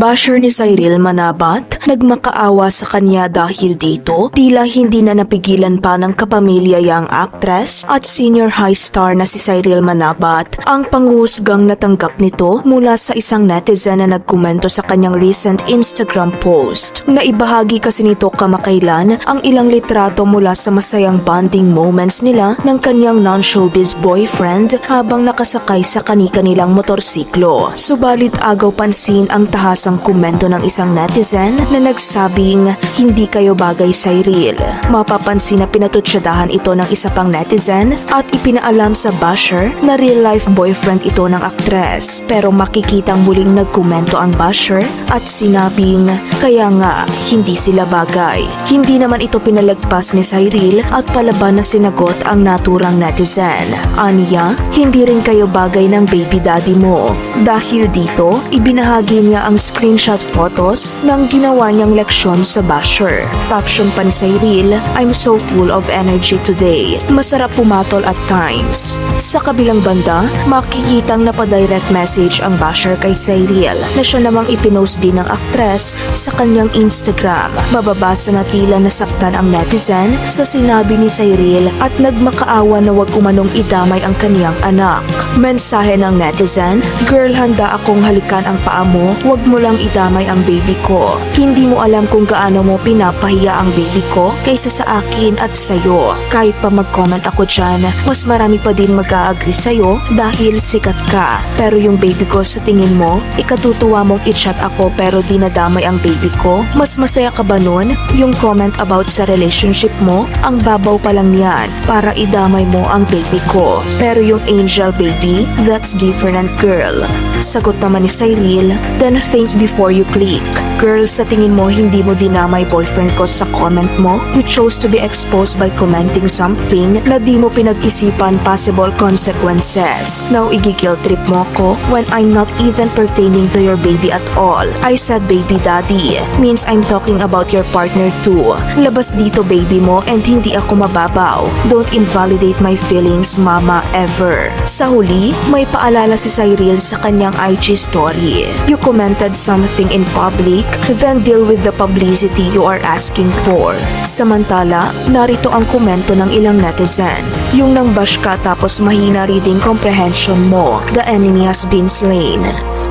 Basher ni Cyril Manabat, nagmakaawa sa kanya dahil dito, tila hindi na napigilan pa ng kapamilya yang actress at senior high star na si Cyril Manabat ang panghusgang natanggap nito mula sa isang netizen na nagkomento sa kanyang recent Instagram post. Naibahagi kasi nito kamakailan ang ilang litrato mula sa masayang bonding moments nila ng kanyang non-showbiz boyfriend habang nakasakay sa kani-kanilang motorsiklo. Subalit agaw pansin ang tahasang komento ng isang netizen na nagsabing hindi kayo bagay Cyril. Mapapansin na pinatutsadahan ito ng isa pang netizen at ipinaalam sa basher na real life boyfriend ito ng aktres. Pero makikitang muling nagkomento ang basher at sinabing kaya nga hindi sila bagay. Hindi naman ito pinalagpas ni Cyril at palaban na sinagot ang naturang netizen. Aniya, hindi rin kayo bagay ng baby daddy mo. Dahil dito, ibinahagi niya ang screenshot photos ng ginawa niyang leksyon sa basher. Caption pa ni Cyril, I'm so full of energy today. Masarap pumatol at times. Sa kabilang banda, makikitang napadirect message ang basher kay Cyril na siya namang ipinost din ng aktres sa kanyang Instagram. Mababasa na tila nasaktan ang netizen sa sinabi ni Cyril at nagmakaawa na wag umanong idamay ang kaniyang anak. Mensahe ng netizen, Girl, handa akong halikan ang paa mo, wag mo lang idamay ang baby ko. Hindi mo alam kung gaano mo pinapahiya ang baby ko kaysa sa akin at sa'yo. Kahit pa mag-comment ako dyan, mas marami pa din mag-a-agree sa'yo dahil sikat ka. Pero yung baby ko sa tingin mo, ikatutuwa mong i-chat ako pero di nadamay ang baby ko? Mas masaya ka ba nun? Yung comment about sa relationship mo, ang babaw pa lang yan para idamay mo ang baby ko. Pero yung angel baby, that's different girl. Sagot naman ni Cyril, then think before you click. Girl, sa tingin mo hindi mo dinamay boyfriend ko sa comment mo? You chose to be exposed by commenting something na di mo pinag-isipan possible consequences. Now, igigil trip mo ko when I'm not even pertaining to your baby at all. I said baby daddy, means I'm talking about your partner too. Labas dito baby mo and hindi ako mababaw. Don't invalidate my feelings, mama, ever. Sa huli, may paalala si Cyril sa kanyang IG story. You commented something in public, then deal with the publicity you are asking for. Samantala, narito ang komento ng ilang netizen. Yung nang bash ka tapos mahina reading comprehension mo, the enemy has been slain.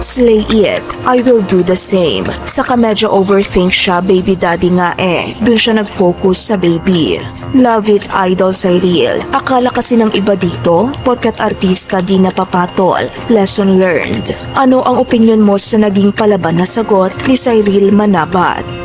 Slay it. I will do the same. Saka medyo overthink siya, baby daddy nga eh. Dun siya nag-focus sa baby. Love it, idol Cyril. Akala kasi ng iba dito, porkat artista di napapatol. Lesson learned. Ano ang opinion mo sa naging palaban na sagot ni Cyril Manabat?